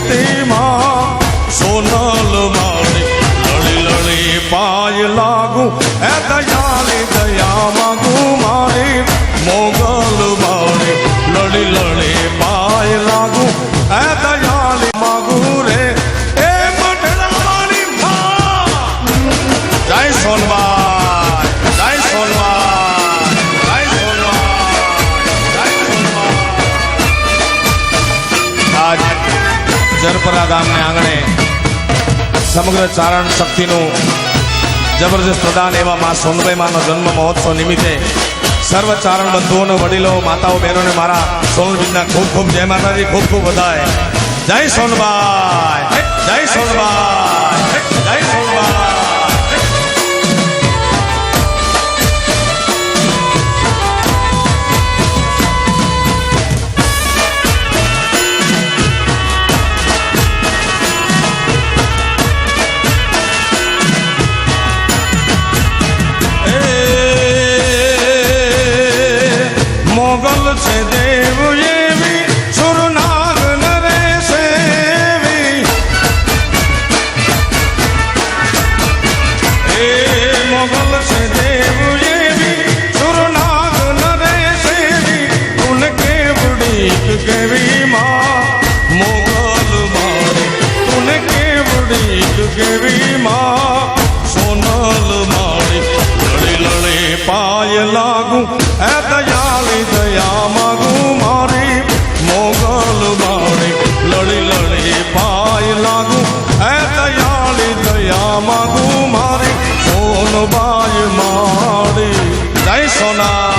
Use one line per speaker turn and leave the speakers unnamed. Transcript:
કીર્તિમાં સોનલ મારે લળી લળી પાય લાગુ. એ દયાળી દયા માગુ મારે મોગલ મારે લળી લળી પાય લાગુ. એ દયાળી માગુ રે. એ મઢડાની જય સોનબાઈ જરપરા ગામને આંગણે સમગ્ર ચારણ શક્તિનું જબરજસ્ત પ્રદાન એવા મા સોનભાઈ માનો જન્મ મહોત્સવ નિમિત્તે સર્વ ચારણ બંધુઓનો, વડીલો, માતાઓ, બહેનોને મારા સોનબીજના ખૂબ ખૂબ જય માતાજી, ખૂબ ખૂબ વધાય જય સોનબાઈ. જય સોનબાઈ. કેવી માં સોનલ મારી લળી લળી પાય લાગુ એ દયાળી, દયા માગુ મારી મોગલ મારી લળી લળી પાય લાગુ એ દયાળી, દયા માગુ મારી સોનબાઈ મારી જય સોના.